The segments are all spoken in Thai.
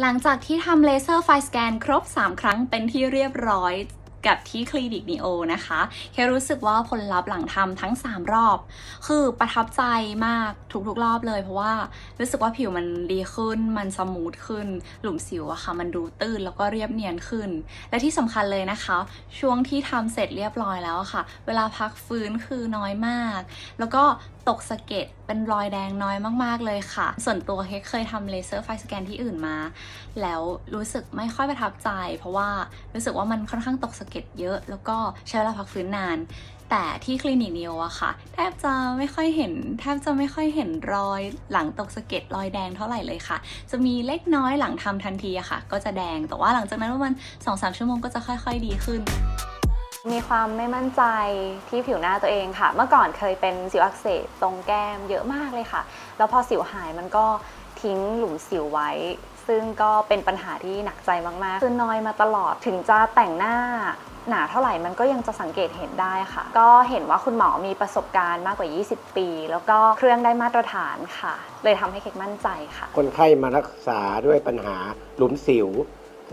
หลังจากที่ทำเลเซอร์ไฟสแกนครบ 3 ครั้งเป็นที่เรียบร้อย กับที่คลินิกนีโอนะคะ แค่รู้สึกว่าผลลัพธ์หลังทำทั้ง 3 รอบ คือประทับใจมากทุกๆรอบเลย เพราะว่ารู้สึกว่าผิวมันดีขึ้น มันสมูทขึ้น หลุมสิวอะค่ะมันดูตื้นแล้วก็เรียบเนียนขึ้น และที่สำคัญเลยนะคะ ช่วงที่ทำเสร็จเรียบร้อยแล้วะค่ะ เวลาพักฟื้นคือน้อยมาก แล้วก็ตกสะเก็ดเป็นรอยแดงน้อยมาก ๆ เลยค่ะ ส่วนตัวเฮกเคยทำเลเซอร์ไฟสแกนที่อื่นมา แล้วรู้สึกไม่ค่อยประทับใจ เพราะว่ารู้สึกว่ามันค่อนข้างตกสะเก็ดเยอะ แล้วก็ใช้เวลาพักฟื้นนาน แต่ที่คลินิกนิโออะค่ะ แทบจะไม่ค่อยเห็น แทบจะไม่ค่อยเห็นรอยหลังตกสะเก็ดรอยแดงเท่าไหร่เลยค่ะ จะมีเล็กน้อยหลังทำทันทีอะค่ะ ก็จะแดง แต่ว่าหลังจากนั้นประมาณ2-3ชั่วโมงก็จะค่อย ๆ ดีขึ้นมีความไม่มั่นใจที่ผิวหน้าตัวเองค่ะ เมื่อก่อนเคยเป็นสิวอักเสบตรงแก้มเยอะมากเลยค่ะ แล้วพอสิวหายมันก็ ทิ้งหลุมสิวไว้ ซึ่งก็เป็นปัญหาที่หนักใจมากๆ คือน้อยมาตลอดถึงจะแต่งหน้าหนาเท่าไหร่มันก็ยังจะสังเกตเห็นได้ค่ะ ก็เห็นว่าคุณหมอมีประสบการณ์มากกว่า 20 ปี แล้วก็เครื่องได้มาตรฐานค่ะ เลยทำให้เค้กมั่นใจค่ะ คนไข้มารักษาด้วยปัญหาหลุมสิว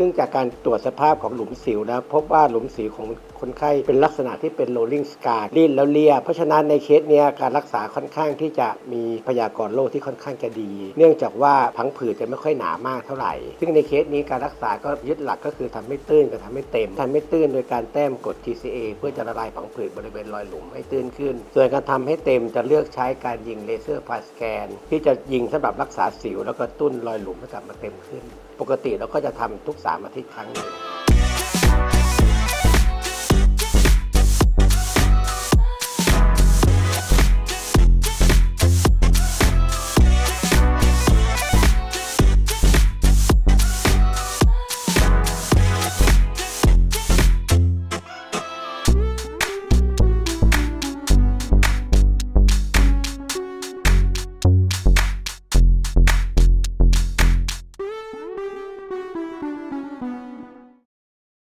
ซึ่งจากการตรวจสภาพของหลุมสิวแล้วพบว่าหลุมสิวของคนไข้เป็นลักษณะที่เป็น rolling scar รีดแล้วเลีย เพราะฉะนั้นในเคสเนี้ยการรักษาค่อนข้างที่จะมีพยากรณ์โรคที่ค่อนข้างจะดี เนื่องจากว่าพังผืดจะไม่ค่อยหนามากเท่าไหร่ ซึ่งในเคสนี้การรักษาก็ยึดหลักก็คือทำให้ตื้นกับทำให้เต็มทำให้ตื้นโดยการแต้มกด TCA เพื่อจะละลายผังผืดบริเวณรอยหลุมให้ตื้นขึ้น ส่วนการทำให้เต็มจะเลือกใช้การยิงเลเซอร์ไฟสแกน ที่จะยิงสำหรับรักษาสิว แล้วก็ตุ้นรอยหลุมให้กลับมาเต็มขึ้น ปกติเราก็จะทำทุกามอาทิตย์ครั้งหนึ่ง